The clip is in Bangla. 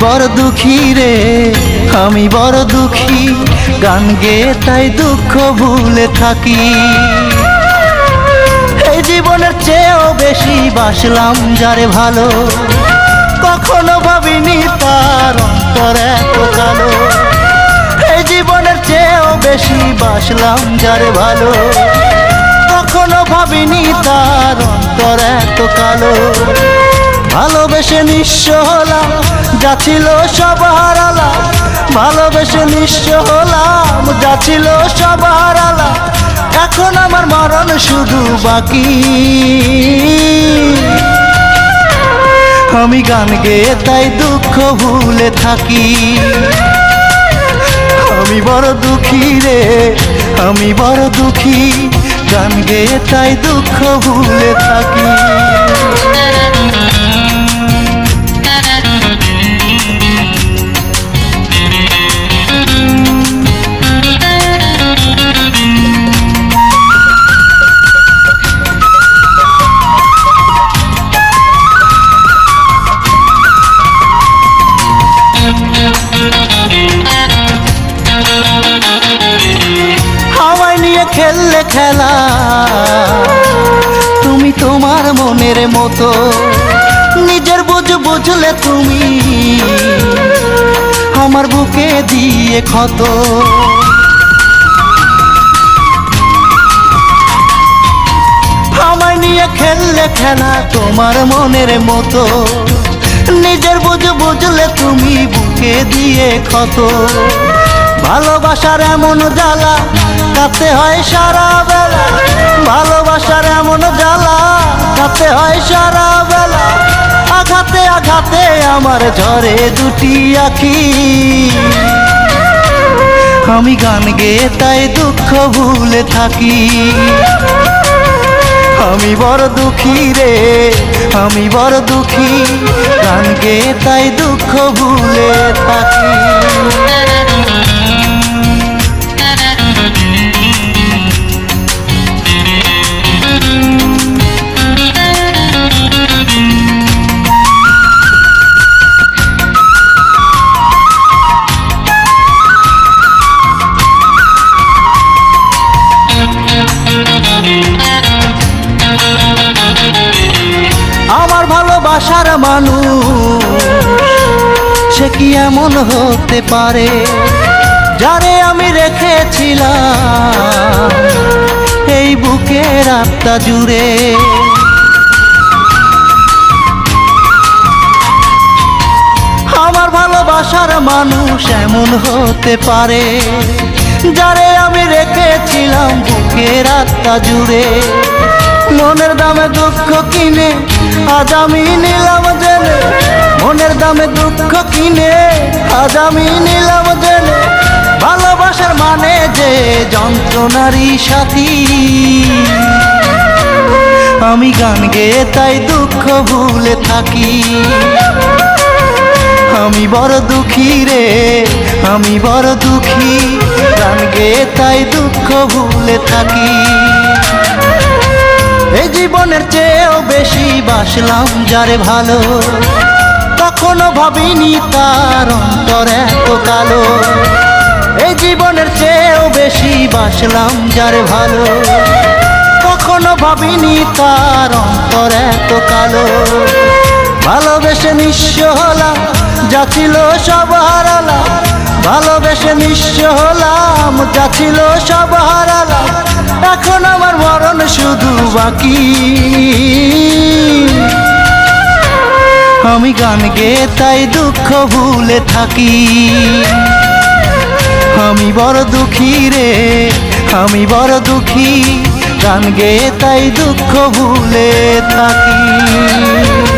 বড় দুঃখী রে, আমি বড় দুঃখী। গান গেয়ে তাই দুঃখ ভুলে থাকি। এই জীবনের চেয়েও বেশি বাসলাম যারে ভালো। কখনো ভাবিনি তার অন্তর এত কালো। এই জীবনের চেয়েও বেশি বাসলাম যারে ভালো। কখনো ভাবিনি তার অন্তর এত কালো। ভালোবেসে নিঃস্ব হলাম, যা ছিল সব হারালাম ভালোবেসে নিঃস্ব হলাম, যা ছিল সব হারালাম এখন আমার মরণ শুধু বাকি। আমি গান গেয়ে তাই দুঃখ ভুলে থাকি। আমি বড় দুঃখী রে, আমি বড় দুঃখী। গান গেয়ে তাই দুঃখ ভুলে থাকি। খেললে খেলা। তুমি তোমার মনের মতো, নিজের বুঝ বুঝলে তুমি। আমার বুকে দিয়ে ক্ষত। আমায় নিয়ে খেললে খেলা তোমার মনের মতো, নিজের বুঝ বুঝলে তুমি বুকে দিয়ে ক্ষত। ভালোবাসার এমন জ্বালা কাতে হয় সারা বেলা, ভালোবাসার এমন জ্বালা। কাতে হয় সারা বেলা, আঘাতে আঘাতে আমার ঝরে দুটি আখি। আমি গান গেয়ে তাই দুঃখ ভুলে থাকি। আমি বড় দুঃখী রে, আমি বড় দুঃখী। গান গেয়ে তাই দুঃখ ভুলে থাকি। ভালোবাসার মানুষ। সে কি এমন হতে পারে যারে আমি রেখেছিলাম? এই বুকের আত্মা জুড়ে। আমার ভালোবাসার মানুষ এমন হতে পারে যারে আমি রেখেছিলাম বুকের আত্মা জুড়ে। মনের দামে দুঃখ কিনে, আজ আমি নিলাম জেনে মনের দামে দুঃখ কিনে, আজ আমি নিলাম জেনে ভালোবাসার মানে যে যন্ত্রণারই সাথী। আমি গান গেয়ে তাই দুঃখ ভুলে থাকি। আমি বড় দুঃখী রে, আমি বড় দুঃখী। গান গেয়ে তাই দুঃখ ভুলে থাকি। জীবনের চেয়েও বেশি বাসলাম যারে ভালো। কখনো ভাবিনি তার অন্তর এত কালো। এই জীবনের চেয়েও বেশি বাসলাম যারে ভালো। কখনো ভাবিনি তার অন্তর এত কালো। ভালোবেসে নিঃস্ব হলাম, যা ছিল সব হারালাম ভালোবেসে নিঃস্ব হলাম, যা ছিল বাকি। আমি গান গে, তাই দুঃখ ভুলে থাকি। আমি বড় দুঃখী রে, আমি বড় দুঃখী। গান গে, তাই দুঃখ ভুলে থাকি।